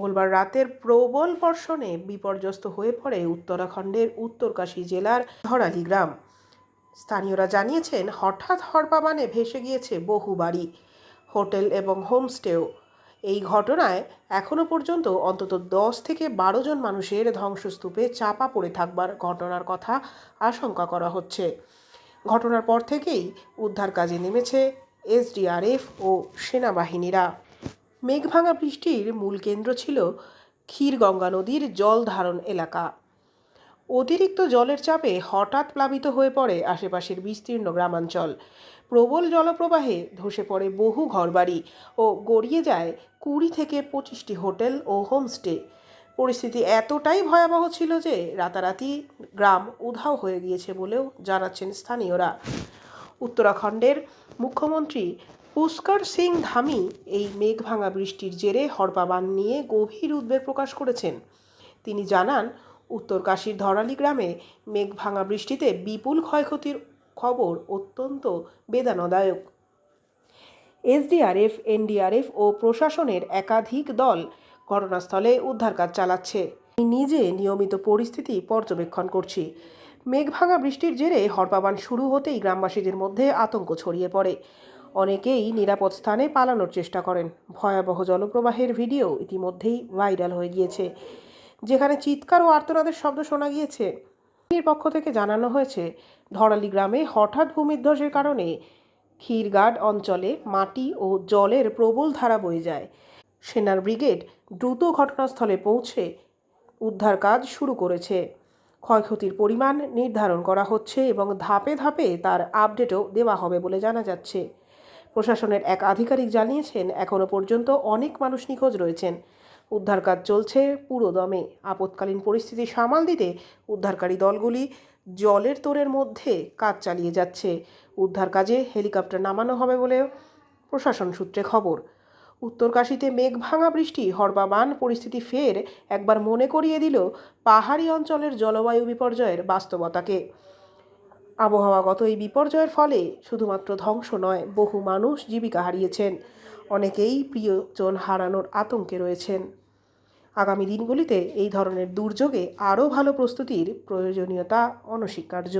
মঙ্গলবার রাতের প্রবল বর্ষণে বিপর্যস্ত হয়ে পড়ে উত্তরাখণ্ডের উত্তরকাশী জেলার ধরালি গ্রাম। স্থানীয়রা জানিয়েছেন, হঠাৎ হরপাবানে ভেসে গিয়েছে বহু বাড়ি, হোটেল এবং হোমস্টেও। এই ঘটনায় এখনও পর্যন্ত অন্তত দশ থেকে বারো জন মানুষের ধ্বংসস্তূপে চাপা পড়ে থাকবার ঘটনার কথা আশঙ্কা করা হচ্ছে। ঘটনার পর থেকেই উদ্ধার কাজে নেমেছে এসডিআরএফ ও সেনাবাহিনীরা। মেঘভাঙা বৃষ্টির মূল কেন্দ্র ছিল ক্ষীরগঙ্গা নদীর জল ধারণ এলাকা। অতিরিক্ত জলের চাপে হঠাৎ প্লাবিত হয়ে পড়ে আশেপাশের বিস্তীর্ণ গ্রামাঞ্চল। প্রবল জলপ্রবাহে ধসে পড়ে বহু ঘরবাড়ি ও গড়িয়ে যায় কুড়ি থেকে পঁচিশটি হোটেল ও হোমস্টে। পরিস্থিতি এতটাই ভয়াবহ ছিল যে রাতারাতি গ্রাম উধাও হয়ে গিয়েছে বলেও জানাচ্ছেন স্থানীয়রা। উত্তরাখণ্ডের মুখ্যমন্ত্রী পুষ্কর সিং ধামি এই মেঘভাঙা বৃষ্টির জেরে হরপাবান নিয়ে গভীর উদ্বেগ প্রকাশ করেছেন। তিনি জানান উত্তরকাশীর ধরালি গ্রামে মেঘভাঙা বৃষ্টিতে বিপুল ক্ষয়ক্ষতির খবর অত্যন্ত বেদনাদায়ক। এসডিআরএফ, এনডিআরএফ ও প্রশাসনের একাধিক দল ঘটনাস্থলে উদ্ধার কাজ চালাচ্ছে। আমি নিজে নিয়মিত পরিস্থিতি পর্যবেক্ষণ করছি। মেঘভাঙা বৃষ্টির জেরে হরপাবান শুরু হতেই গ্রামবাসীদের মধ্যে আতঙ্ক ছড়িয়ে পড়ে। অনেকেই নিরাপদ স্থানে পালানোর চেষ্টা করেন। ভয়াবহ জলপ্রবাহের ভিডিও ইতিমধ্যেই ভাইরাল হয়ে গিয়েছে, যেখানে চিৎকার ও আর্তনাদের শব্দ শোনা গিয়েছে। বাহিনীর পক্ষ থেকে জানানো হয়েছে, ধরালি গ্রামে হঠাৎ ভূমিধ্বসের কারণে ক্ষীরগাড অঞ্চলে মাটি ও জলের প্রবল ধারা বয়ে যায়। সেনার ব্রিগেড দ্রুত ঘটনাস্থলে পৌঁছে উদ্ধার কাজ শুরু করেছে। ক্ষয়ক্ষতির পরিমাণ নির্ধারণ করা হচ্ছে এবং ধাপে ধাপে তার আপডেটও দেওয়া হবে বলে জানা যাচ্ছে। প্রশাসনের এক আধিকারিক জানিয়েছেন এখনও পর্যন্ত অনেক মানুষ নিখোঁজ রয়েছেন। উদ্ধার কাজ চলছে পুরো দমে। আপৎকালীন পরিস্থিতি সামাল দিতে উদ্ধারকারী দলগুলি জলের তোরের মধ্যে কাজ চালিয়ে যাচ্ছে। উদ্ধার কাজে হেলিকপ্টার নামানো হবে বলেও প্রশাসন সূত্রে খবর। উত্তরকাশীতে মেঘভাঙা বৃষ্টি, হরবাবান, পরিস্থিতি ফের একবার মনে করিয়ে দিল পাহাড়ি অঞ্চলের জলবায়ু বিপর্যয়ের বাস্তবতাকে। আবহাওয়াগত এই বিপর্যয়ের ফলে শুধুমাত্র ধ্বংস নয়, বহু মানুষ জীবিকা হারিয়েছেন। অনেকেই প্রিয়জন হারানোর আতঙ্কে রয়েছেন। আগামী দিনগুলিতে এই ধরনের দুর্যোগে আরও ভালো প্রস্তুতির প্রয়োজনীয়তা অনস্বীকার্য।